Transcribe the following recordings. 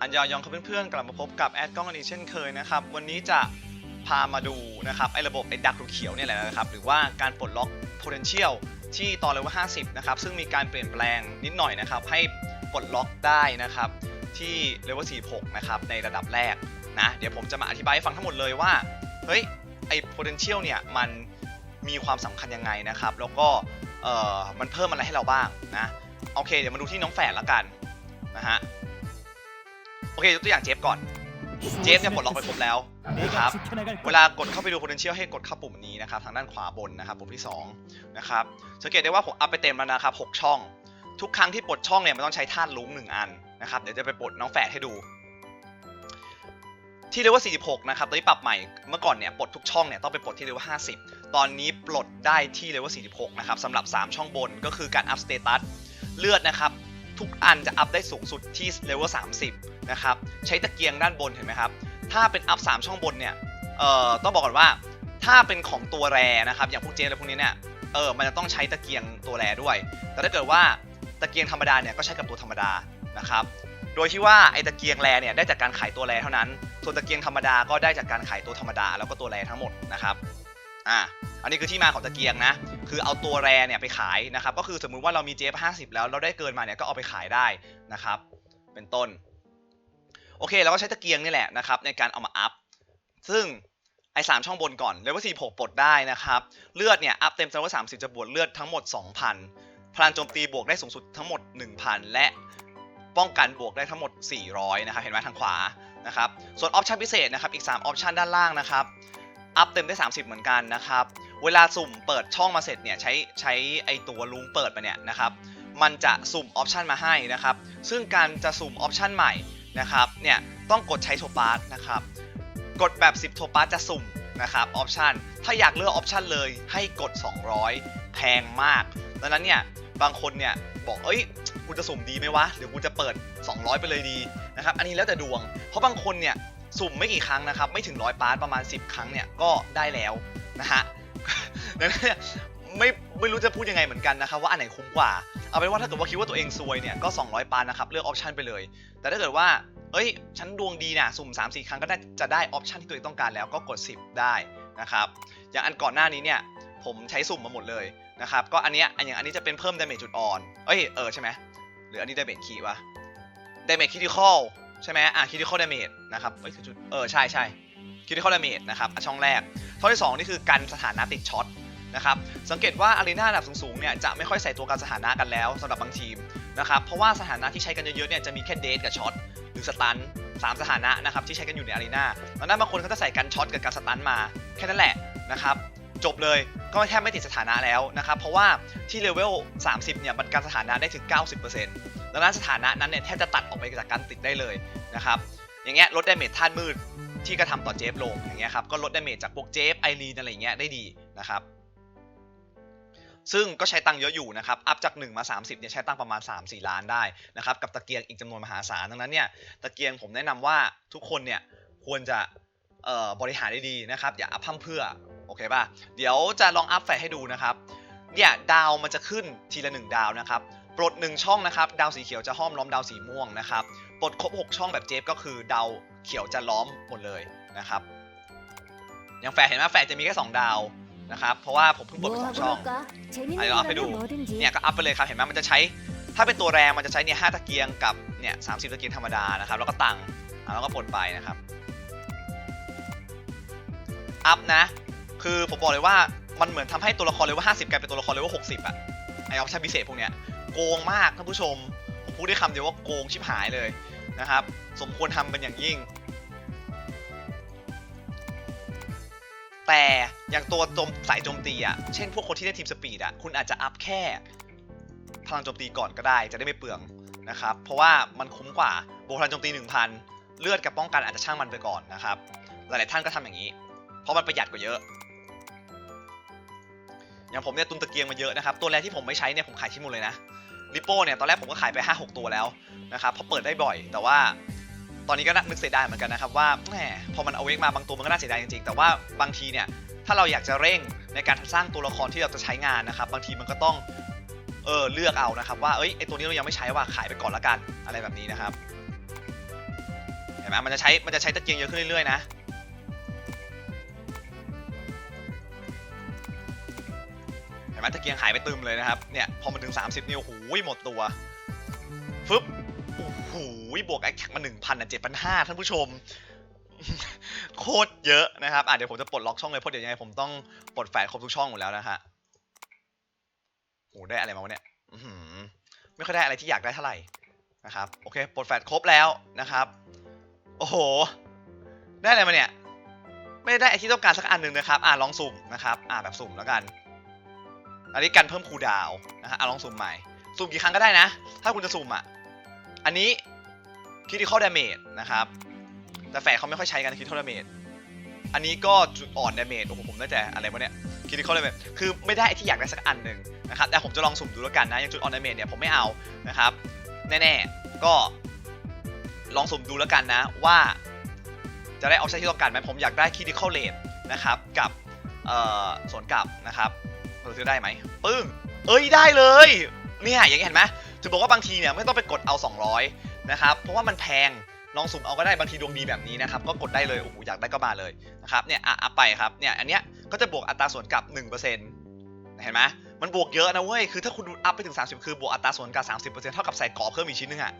อันยองครับเพื่อนๆกลับมาพบกับแอดกล้องอันนี้เช่นเคยนะครับวันนี้จะพามาดูนะครับไอ้ระบบไอ้ดักลูกเขียวเนี่ยแหละนะครับหรือว่าการปลดล็อก potential ที่ตอนเลเวล50 นะครับ ซึ่งมีการเปลี่ยนแปลงนิดหน่อยนะครับ ให้ปลดล็อกได้นะครับ ที่เลเวล46 นะครับ ในระดับแรกนะ เดี๋ยวผมจะมาอธิบายให้ฟังทั้งหมดเลยว่า เฮ้ย ไอ้ potential เนี่ย มันมีความสำคัญยังไงนะครับ แล้วก็ เอ่อ มันเพิ่มอะไรให้เราบ้างนะ โอเค เดี๋ยวมาดูที่น้องแฝดละกันนะฮะ เคยกตัวอย่างเจฟก่อน เจฟเนี่ยปลดล็อกไปครบแล้วนะครับเวลากดเข้าไปดู potential ให้กดเข้าปุ่มนี้นะครับทางด้านขวาบนนะครับปุ่มที่2นะครับสังเกตได้ว่าผมอัพไปเต็มแล้วนะครับ6ช่อง ทุกครั้งที่ปลดช่องเนี่ยมันต้องใช้ธาตุลุ้งหนึ่งอันนะครับเดี๋ยวจะไปปลดน้องแฝดให้ดูที่เลเวล46 นะครับ ตอนนี้ปรับใหม่ เมื่อก่อนเนี่ย ปลดทุกช่องเนี่ย ต้องไปปลดที่เลเวล50 ตอนนี้ปลดได้ที่เลเวล46 นะครับสำหรับ 3 ช่องบน ก็คือการอัพสเตตัส เลือดนะครับ ทุกอันจะอัพได้สูงสุดที่เลเวล30 นะครับ ใช้ตะเกียงด้านบนเห็นไหมครับ ถ้าเป็นอัพ 3 ช่องบนเนี่ย เอ่อ ต้องบอกก่อนว่า ถ้าเป็นของตัวแรนะครับ อย่างพวกเจอะไรพวกนี้เนี่ย เออ มันจะต้องใช้ตะเกียงตัวแรด้วย แต่ถ้าเกิดว่าตะเกียงธรรมดาเนี่ย ก็ใช้กับตัวธรรมดา นะครับ โดยที่ว่าไอ้ตะเกียงแรเนี่ย ได้จากการขายตัวแรเท่านั้น ส่วนตะเกียงธรรมดา ก็ได้จากการขายตัวธรรมดา แล้วก็ตัวแรทั้งหมดนะครับ อ่าอันนี้คือที่มาของตะเกียงนะ คือเอาตัวแรเนี่ยไปขายนะครับ ก็คือสมมุติว่าเรามี JF 50แล้วเราได้เกินมาเนี่ยก็เอาไปขายได้นะครับ เป็นต้น โอเคเราก็ใช้ตะเกียงนี่แหละนะครับในการเอามาอัพ ซึ่งไอ้สามช่องบนก่อนเลเวล46ปลดได้นะครับ เลือดเนี่ยอัพเต็มเลเวล30จะบวกเลือดทั้งหมด 2,000 พลังโจมตีบวกได้สูงสุดทั้งหมด 1,000 และป้องกันบวกได้ทั้งหมด 400 นะครับ เห็นไหมทางขวานะครับ ส่วนออปชันพิเศษนะครับ อีก 3 ออปชันด้านล่างนะครับ อัพเต็มได้ 30 เหมือนกันนะครับ เวลาสุ่มเปิดช่องมาเสร็จเนี่ยใช้ใช้ไอตัวลุงเปิดมาเนี่ยนะครับมันจะสุ่มออปชันมาให้นะครับ ซึ่งการจะสุ่มออปชันใหม่นะครับเนี่ยต้องกดใช้โทปาสนะครับกดแบบ 10 โทปาสจะสุ่มนะครับออปชันถ้าอยากเลือกออปชันเลยให้กด 200 แพงมากดังนั้นเนี่ยบางคนเนี่ยบอกเอ้ยกูจะสุ่มดีไหมวะหรือกูจะเปิด 200 ไปเลยดีนะครับอันนี้แล้วแต่ดวง เพราะบางคนเนี่ย สุ่มไม่กี่ครั้งนะครับ ไม่ถึงร้อยปาร์ตประมาณ 10 ครั้งเนี่ยก็ได้แล้วนะฮะดังนั้นไม่ไม่รู้จะพูดยังไงเหมือนกันนะครับว่าอันไหนคุ้มกว่า เอาเป็นว่าถ้าเกิดว่าคิดว่าตัวเองซวยเนี่ยก็ 200 ปานนะครับเลือกออปชันไปเลย แต่ถ้าเกิดว่า เอ้ย ฉันดวงดีนะสุ่ม 3-4 ครั้งก็ได้จะได้ออปชันที่ตัวเองต้องการแล้วก็กด 10 ได้นะครับ อย่างอันก่อนหน้านี้เนี่ยผมใช้สุ่มมาหมดเลยนะครับ ก็อันเนี้ยอันอย่างอันนี้จะเป็นเพิ่มดาเมจจุดอ่อน เอ้ยเออใช่ไหมหรืออันนี้ดาเมจคีย์วะดาเมจคิติคอล ใช่ไหมอะคิติคอลดาเมจนะครับเอ้ยคือจุดเออใช่ใช่คิติคอลดาเมจนะครับอะช่องแรกช่องที่สองนี่คือกันสถานะติดช็อตนะครับสังเกตว่าอารีนาระดับสูงๆเนี่ยจะไม่ค่อยใส่ตัวการสถานะกันแล้วสำหรับบางทีมนะครับเพราะว่าสถานะที่ใช้กันเยอะๆเนี่ยจะมีแค่เดทกับช็อตหรือสตันสามสถานะนะครับที่ใช้กันอยู่ในอารีนาดังนั้นบางคนเขาจะใส่กันช็อตกับการสตันมาแค่นั้นแหละนะครับจบเลยก็แทบไม่ติดสถานะแล้วนะครับเพราะว่าที่เลเวล 30 เนี่ยมันการสถานะได้ถึง 90% ดังนั้นสถานะนั้นเนี่ยแทบจะตัดออกไปจากการติดได้เลยนะครับอย่างเงี้ยลดดาเมจธาตุมืดที่กระทำต่อเจฟลงอย่างเงี้ยครับก็ลดดาเมจจากพวกเจฟไอรีนอะไรเงี้ยได้ดีนะครับซึ่งก็ใช้ตังค์เยอะอยู่นะครับ อัพจาก 1 มา 30เนี่ยใช้ตังค์ประมาณ 3-4 ล้านได้นะครับ กับตะเกียงอีกจำนวนมหาศาล ดังนั้นเนี่ย ตะเกียงผมแนะนำว่าทุกคนเนี่ยควรจะบริหารได้ดีนะครับ อย่าอัพพั่มเพื่อ โอเคป่ะ เดี๋ยวจะลองอัพแฟให้ดูนะครับ เนี่ยดาวมันจะขึ้นทีละ 1 ดาวนะครับ ปลด 1 ช่องนะครับ ดาวสีเขียวจะห้อมล้อมดาวสีม่วงนะครับ ปลดครบ 6 ช่องแบบเจฟก็คือดาวเขียวจะล้อมหมดเลยนะครับ ยังแฝดเห็นไหมแฝดจะมีแค่ 2 ดาวนะครับ เพราะว่าผมเพิ่งปลดไปสองช่องเดี๋ยวอาไปดู เนี่ยก็อัพไปเลยครับ เห็นไหมมันจะใช้ ถ้าเป็นตัวแรงมันจะใช้เนี่ยห้าตะเกียงกับเนี่ยสามสิบตะเกียงธรรมดานะครับ แล้วก็ตังแล้วก็ปลดไปนะครับ อัพนะ คือผมบอกเลยว่ามันเหมือนทำให้ตัวละครเลยวลห้าสิบกลายเป็นตัวละครเลยวลหกสิบอะไอออฟชั่นพิเศษพวกเนี้ย โกงมากท่านผู้ชม ผมพูดได้คำเดียวว่าโกงชิบหายเลยนะครับ สมควรทำเป็นอย่างยิ่ง แต่อย่างตัวจมสายโจมตีอะ เช่นพวกคนที่เล่นทีมสปีดอะ คุณอาจจะอัพแค่พลังโจมตีก่อนก็ได้ จะได้ไม่เปลืองนะครับ เพราะว่ามันคุ้มกว่าโบพลังโจมตี 1,000 เลือดกับป้องกันอาจจะช่างมันไปก่อนนะครับ หลายๆท่านก็ทำอย่างนี้ เพราะมันประหยัดกว่าเยอะ อย่างผมเนี่ยตุนตะเกียงมาเยอะนะครับ ตัวแรกที่ผมไม่ใช้เนี่ยผมขายทิ้งหมดเลยนะ ริโป้เนี่ยตอนแรกผมก็ขายไป 5-6 ตัวแล้วนะครับเพราะเปิดได้บ่อย แต่ว่าตอนนี้ก็นึกเสียดายเหมือนกันนะครับว่าแหมพอมันเอาเวกมาบางตัวมันก็น่าเสียดายจริงๆ แต่ว่าบางทีเนี่ยถ้าเราอยากจะเร่งในการสร้างตัวละครที่เราจะใช้งานนะครับ บางทีมันก็ต้องเออเลือกเอานะครับว่าเอ้ยไอตัวนี้เรายังไม่ใช้ว่าขายไปก่อนละกันอะไรแบบนี้นะครับเห็นไหมมันจะใช้มันจะใช้ตะเกียงเยอะขึ้นเรื่อยๆนะ ไหมตะเกียงหายไปตึมเลยนะครับ เนี่ย พอมันถึง 30นี่โอ้โหหมดตัว ฟึบโอ้โหบวกแอคแท็กมา 1,000อะ7,500 ท่านผู้ชม โคตรเยอะนะครับ อะเดี๋ยวผมจะปลดล็อกช่องเลย เพราะเดี๋ยวยังไงผมต้องปลดแฟลชครบทุกช่องหมดแล้วนะฮะโอ้ได้อะไรมาวะเนี่ยอื้ไม่ค่อยได้อะไรที่อยากได้เท่าไหร่นะครับ โอเค ปลดแฟลชครบแล้วนะครับ โอ้โห ได้อะไรมาเนี่ย ไม่ได้ไอที่ต้องการสักอันหนึ่งนะครับ อะลองสุ่มนะครับ อะแบบสุ่มแล้วกัน อันนี้กันเพิ่มคูดาวนะฮะอะลองสุ่มใหม่ สุ่มกี่ครั้งก็ได้นะ ถ้าคุณจะสุ่มอะ อันนี้ critical damage นะครับ แต่แฝดเขาไม่ค่อยใช้กัน critical damage อันนี้ก็จุดอ่อน damage โอ้โหผมได้แต่อะไรวะเนี่ย critical damage คือไม่ได้ไอที่อยากได้สักอันหนึ่งนะครับ แต่ผมจะลองสุ่มดูแล้วกันนะ อย่างจุดอ่อน damage เนี่ยผมไม่เอานะครับ แน่ๆ ก็ลองสุ่มดูแล้วกันนะว่าจะได้ออปชั่นที่ต้องการไหมผมอยากได้ critical rate นะครับกับเอ่อส่วนกลับนะครับ เราซื้อได้ไหมปึ้ง เอ้ยได้เลย เนี่ยอย่างนี้เห็นไหมถึงบอกว่าบางทีเนี่ยไม่ต้องไปกดเอา 200 นะครับ เพราะว่ามันแพงลองสุ่มเอาก็ได้บางทีดวงดีแบบนี้นะครับก็กดได้เลยโอ้โหอยากได้ก็มาเลยนะครับเนี่ยอะอัพไปครับเนี่ยอันเนี้ยก็จะบวกอัตราส่วนกลับ 1%เห็นไหมมันบวกเยอะนะเว้ยคือถ้าคุณดูอัพไปถึง 30 คือบวกอัตราส่วนกลับ30%เท่ากับใส่กรอบเพิ่มอีกชิ้นนึงอะ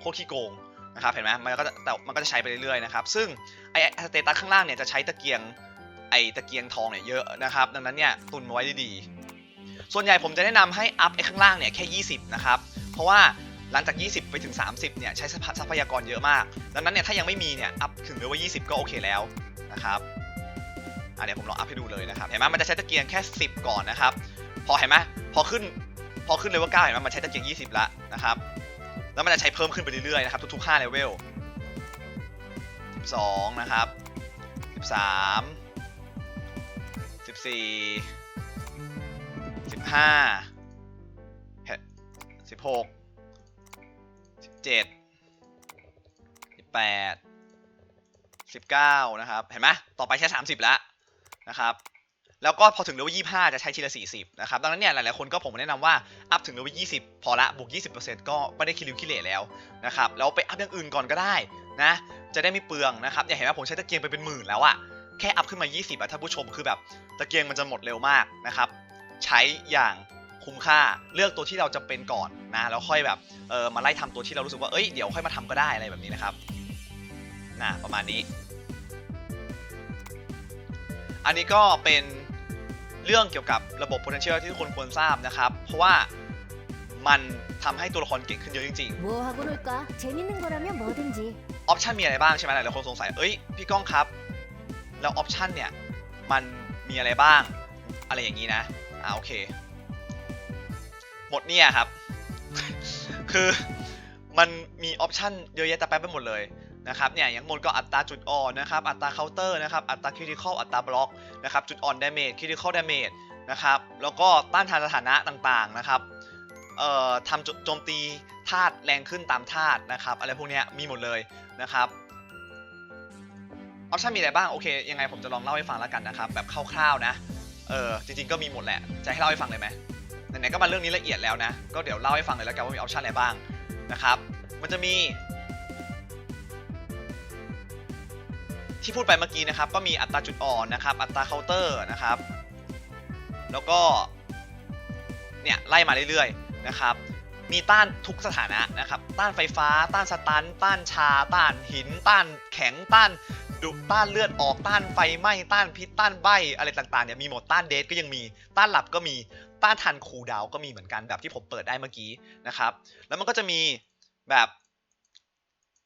โคตรขี้โกงนะครับเห็นไหมมันก็จะแต่มันก็จะใช้ไปเรื่อยๆนะครับซึ่งไอสเตตัสข้างล่างเนี่ยจะใช้ตะเกียง ไอตะเกียงทองเนี่ยเยอะนะครับ ดังนั้นเนี่ยตุนไว้ดีๆ ส่วนใหญ่ผมจะแนะนำให้อัพไอข้างล่างเนี่ยแค่ 20 นะครับ เพราะว่าหลังจาก 20 ไปถึง 30 เนี่ยใช้ทรัพยากรเยอะมาก ดังนั้นเนี่ยถ้ายังไม่มีเนี่ยอัพถึงเลเวล20 ก็โอเคแล้วนะครับอะเดี๋ยวผมลองอัพให้ดูเลยนะครับ เห็นไหมมันจะใช้ตะเกียงแค่ 10 ก่อนนะครับ พอเห็นไหมพอขึ้นพอขึ้นเลเวล9เห็นไหมมันใช้ตะเกียง 20 ละนะครับ แล้วมันจะใช้เพิ่มขึ้นไปเรื่อยๆนะครับทุกๆ5เลเวล12นะครับ13 สิบสี่สิบห้าสิบหกสิบเจ็ดสิบแปดสิบเก้านะครับ เห็นไหมต่อไปใช้สามสิบแล้วนะครับแล้วก็พอถึงเลเวลยี่ห้าจะใช้ทีละสี่สิบนะครับ ดังนั้นเนี่ยหลายๆคนก็ผมแนะนำว่า อัพถึงเลเวลยี่สิบพอละบวกยี่สิบเปอร์เซ็นต์ก็ไม่ได้คิริวคิเลแล้วนะครับ แล้วไปอัพอย่างอื่นก่อนก็ได้นะ จะได้ไม่เปลืองนะครับ อย่าเห็นว่าผมใช้ตะเกียงไปเป็นหมื่นแล้วอะ แค่อัพขึ้นมา 20อะท่านผู้ชมคือแบบตะเกียงมันจะหมดเร็วมากนะครับ ใช้อย่างคุ้มค่าเลือกตัวที่เราจะเป็นก่อนนะแล้วค่อยแบบเออมาไล่ทำตัวที่เรารู้สึกว่าเอ้ยเดี๋ยวค่อยมาทำก็ได้อะไรแบบนี้นะครับนะประมาณนี้ อันนี้ก็เป็นเรื่องเกี่ยวกับระบบ potential ที่ทุกคนควรทราบนะครับ เพราะว่ามันทำให้ตัวละครเก่งขึ้นเยอะจริงๆออปชั่นมีอะไรบ้างใช่ไหมหลายคนสงสัยเอ้ยพี่ก้องครับ แล้วออปชันเนี่ย มันมีอะไรบ้าง อะไรอย่างนี้นะอ่าโอเค หมดเนี่ยครับ คือมันมีออปชันเยอะแยะแต่ไปไปหมดเลยนะครับเนี่ยอย่างบนก็อัตราจุดอ่อนนะครับอัตราเคาน์เตอร์นะครับอัตราคริติคอลอัตราบล็อกนะครับจุดอ่อนดาเมจคริติคอลดาเมจนะครับแล้วก็ต้านทานสถานะต่างๆนะครับเอ่อทำโจมตีธาตุแรงขึ้นตามธาตุนะครับอะไรพวกนี้มีหมดเลยนะครับ ออปชันมีอะไรบ้างโอเคยังไงผมจะลองเล่าให้ฟังแล้วกันนะครับแบบคร่าวๆนะเออจริงๆก็มีหมดแหละจะให้เล่าให้ฟังเลยไหมไหนๆก็มาเรื่องนี้ละเอียดแล้วนะก็เดี๋ยวเล่าให้ฟังเลยแล้วกันว่ามีออปชันอะไรบ้างนะครับมันจะมีที่พูดไปเมื่อกี้นะครับก็มีอัตราจุดอ่อนนะครับ อัตราเคาน์เตอร์นะครับ แล้วก็เนี่ยไล่มาเรื่อยๆนะครับ มีต้านทุกสถานะนะครับ ต้านไฟฟ้า ต้านสตันต้านชา ต้านหิน ต้านแข็ง ต้าน ดุต้านเลือดออกต้านไฟไหม้ต้านพิษต้านใบอะไรต่างๆเนี่ยมีหมดต้านเดทก็ยังมีต้านหลับก็มีต้านทันคูดาวก็มีเหมือนกันแบบที่ผมเปิดได้เมื่อกี้นะครับแล้วมันก็จะมีแบบ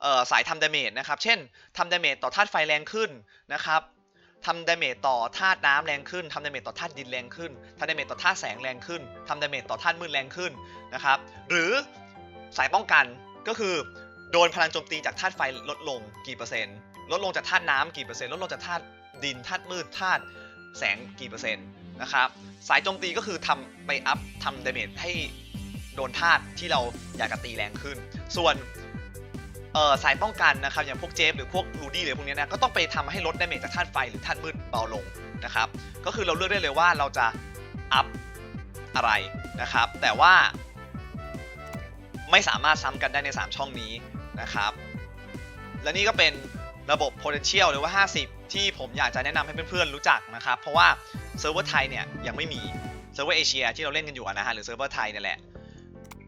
เอ่อสายทำดาเมจนะครับ เช่นทำดาเมจต่อธาตุไฟแรงขึ้นนะครับทำดาเมจต่อธาตุน้ำแรงขึ้นทำดาเมจต่อธาตุดินแรงขึ้นทำดาเมจต่อธาตุแสงแรงขึ้นทำดาเมจต่อธาตุมืดแรงขึ้นนะครับ หรือสายป้องกันก็คือ โดนพลังโจมตีจากธาตุไฟลดลงกี่เปอร์เซ็นต์ ลดลงจากธาตุน้ำกี่เปอร์เซ็นต์ลดลงจากธาตุดินธาตุมืดธาตุแสงกี่เปอร์เซ็นต์นะครับสายโจมตีก็คือทำไปอัพทำดาเมจให้โดนธาตุที่เราอยากจะตีแรงขึ้น ส่วนสายป้องกันนะครับอย่างพวกเจฟหรือพวกรูดี้หรือพวกนี้นะก็ต้องไปทำให้ลดดาเมจจากธาตุไฟหรือธาตุมืดเบาลงนะครับก็คือเราเลือกได้เลยว่าเราจะอัพอะไรนะครับ แต่ว่า ไม่สามารถซ้ำกันได้ใน 3 ช่องนี้นะครับ และนี่ก็เป็น ระบบ potential หรือว่า 50 ที่ผมอยากจะแนะนำให้เพื่อนๆรู้จักนะครับ เพราะว่าเซิร์ฟเวอร์ไทยเนี่ยยังไม่มีเซิร์ฟเวอร์เอเชียที่เราเล่นกันอยู่นะฮะหรือเซิร์ฟเวอร์ไทยเนี่ยแหละ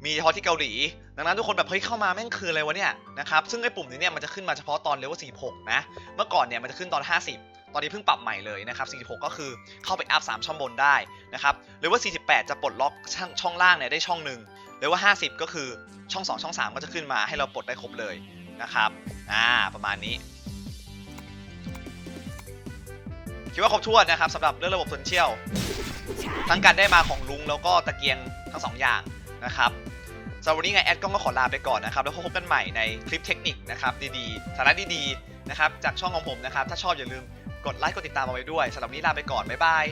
มีเฉพาะที่เกาหลี ดังนั้นทุกคนแบบเฮ้ยเข้ามาแม่งคืออะไรวะเนี่ยนะครับซึ่งไอ้ปุ่มนี้เนี่ยมันจะขึ้นมาเฉพาะตอนเลเวล46 นะ เมื่อก่อนเนี่ยมันจะขึ้นตอน 50 ตอนนี้เพิ่งปรับใหม่เลยนะครับ46 ก็คือเข้าไปอัพ3ช่องบนได้นะครับเลเวล48 จะปลดล็อกช่องช่องล่างเนี่ยได้ช่องหนึ่งเลเวล50 ก็คือช่อง 2 ช่อง 3 ก็จะขึ้นมาให้เราปลดได้ครบเลยนะครับอ่าประมาณนี้ คิดว่าครบถ้วนนะครับสำหรับเรื่องระบบโซนเชียลทั้งการได้มาของลุงแล้วก็ตะเกียงทั้งสองอย่างนะครับสำหรับวันนี้ไงแอดก้องก็ขอลาไปก่อนนะครับแล้วพบกันใหม่ในคลิปเทคนิคนะครับดีๆสาระดีๆนะครับจากช่องของผมนะครับถ้าชอบอย่าลืมกดไลค์กดติดตามเอาไว้ด้วยสำหรับวันนี้ลาไปก่อนบ๊ายบาย